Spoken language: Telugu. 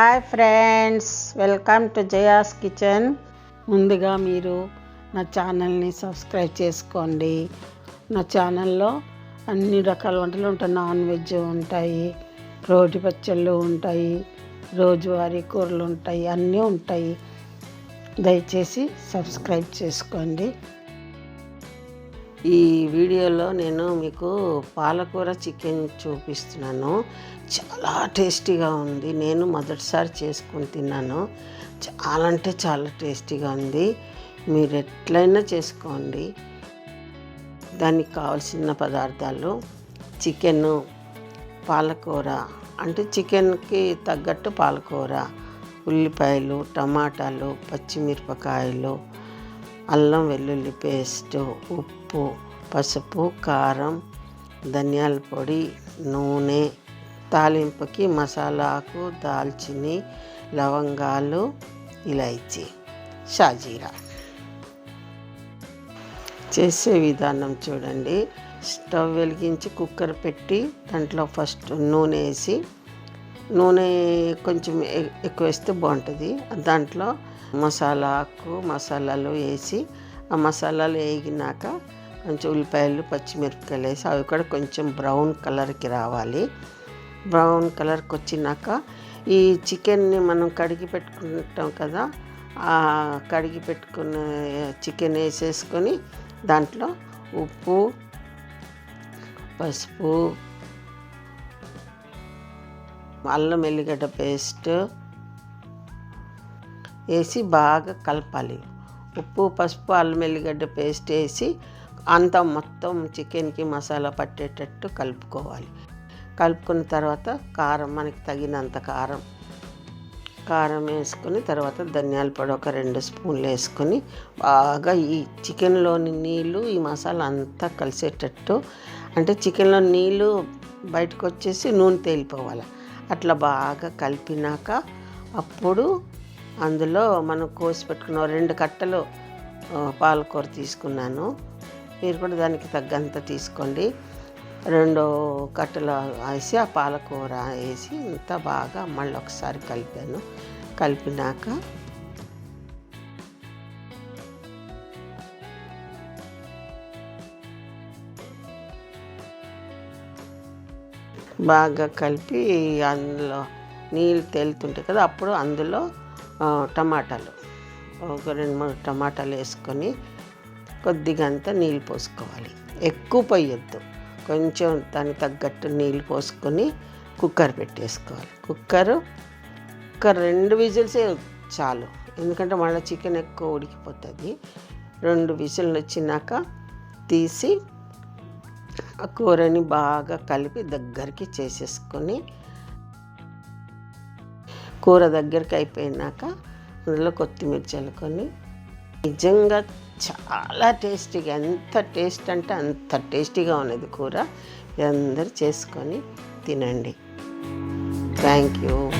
Hi friends welcome to Jaya's kitchen. ముందుగా మీరు నా ఛానల్ని సబ్స్క్రైబ్ చేసుకోండి. నా ఛానల్లో అన్ని రకాల వంటలు ఉంటాయి. నాన్ వెజ్ ఉంటాయి రోటి పచ్చళ్ళు ఉంటాయి రోజువారీ కూరలు ఉంటాయి అన్నీ ఉంటాయి. దయచేసి సబ్స్క్రైబ్ చేసుకోండి. ఈ వీడియోలో నేను మీకు పాలకూర చికెన్ చూపిస్తున్నాను. చాలా టేస్టీగా ఉంది. నేను మొదటిసారి చేసుకుని తిన్నాను. చాలా అంటే చాలా టేస్టీగా ఉంది. మీరు ఎట్లయినా చేసుకోండి. దానికి కావాల్సిన పదార్థాలు చికెన్ పాలకూర అంటే చికెన్కి తగ్గట్టు పాలకూర ఉల్లిపాయలు టమాటాలు పచ్చిమిరపకాయలు అల్లం వెల్లుల్లి పేస్ట్ ఉప్పు పసుపు కారం ధనియాల పొడి నూనె తాలింపుకి మసాలాకు దాల్చిని లవంగాలు ఇలాచి షాజీరా. చేసే విధానం చూడండి. స్టవ్ వెలిగించి కుక్కర్ పెట్టి దాంట్లో ఫస్ట్ నూనె వేసి నూనె కొంచెం ఎక్కువ వేస్తే బాగుంటుంది. దాంట్లో మసాలా ఆకు మసాలాలు వేసి ఆ మసాలాలు వేగినాక కొంచెం ఉల్లిపాయలు పచ్చిమిరపకాయలు వేసి అవి కూడా కొంచెం బ్రౌన్ కలర్కి రావాలి. బ్రౌన్ కలర్కి వచ్చినాక ఈ చికెన్ని మనం కడిగి పెట్టుకుంటాం కదా ఆ కడిగి పెట్టుకున్న చికెన్ వేసేసుకొని దాంట్లో ఉప్పు పసుపు అల్లం ఎల్లిగడ్డ పేస్ట్ వేసి బాగా కలపాలి. ఉప్పు పసుపు అల్లం ఎల్లిగడ్డ పేస్ట్ వేసి అంతా మొత్తం చికెన్కి మసాలా పట్టేటట్టు కలుపుకోవాలి. కలుపుకున్న తర్వాత కారం మనకి తగినంత కారం. కారం వేసుకొని తర్వాత ధనియాల పొడి ఒక రెండు స్పూన్లు వేసుకొని బాగా ఈ చికెన్లోని నీళ్ళు ఈ మసాలా అంతా కలిసేటట్టు అంటే చికెన్లో నీళ్ళు బయటకు వచ్చేసి నూనె తేలిపోవాలి. అట్లా బాగా కలిపినాక అప్పుడు అందులో మనం కోసి పెట్టుకున్న రెండు కట్టలు పాలకూర తీసుకున్నాను. మీరు కూడా దానికి తగ్గంత తీసుకోండి. రెండు కట్టలు వేసి ఆ పాలకూర వేసి ఇంత బాగా మళ్ళీ ఒకసారి కలిపాను. కలిపినాక బాగా కలిపి అందులో నీళ్ళు తేలుతుంటాయి కదా అప్పుడు అందులో టమాటాలు. ఒక రెండు మూడు టమాటాలు వేసుకొని కొద్దిగా అంతా నీళ్ళు పోసుకోవాలి. ఎక్కువ పోయొద్దు. కొంచెం దానికి తగ్గట్టు నీళ్ళు పోసుకొని కుక్కర్ పెట్టేసుకోవాలి. కుక్కరు కుక్కర్ రెండు విజిల్సే చాలు. ఎందుకంటే మళ్ళీ చికెన్ ఎక్కువ ఉడికిపోతుంది. రెండు విజిల్లు వచ్చినాక తీసి ఆ కూరని బాగా కలిపి దగ్గరికి చేసేసుకొని కూర దగ్గరికి అయిపోయినాక అందులో కొత్తిమీర చల్లుకొని నిజంగా చాలా టేస్టీగా ఎంత టేస్ట్ అంటే అంత టేస్టీగా ఉన్నది కూర. అందరు చేసుకొని తినండి. Thank you.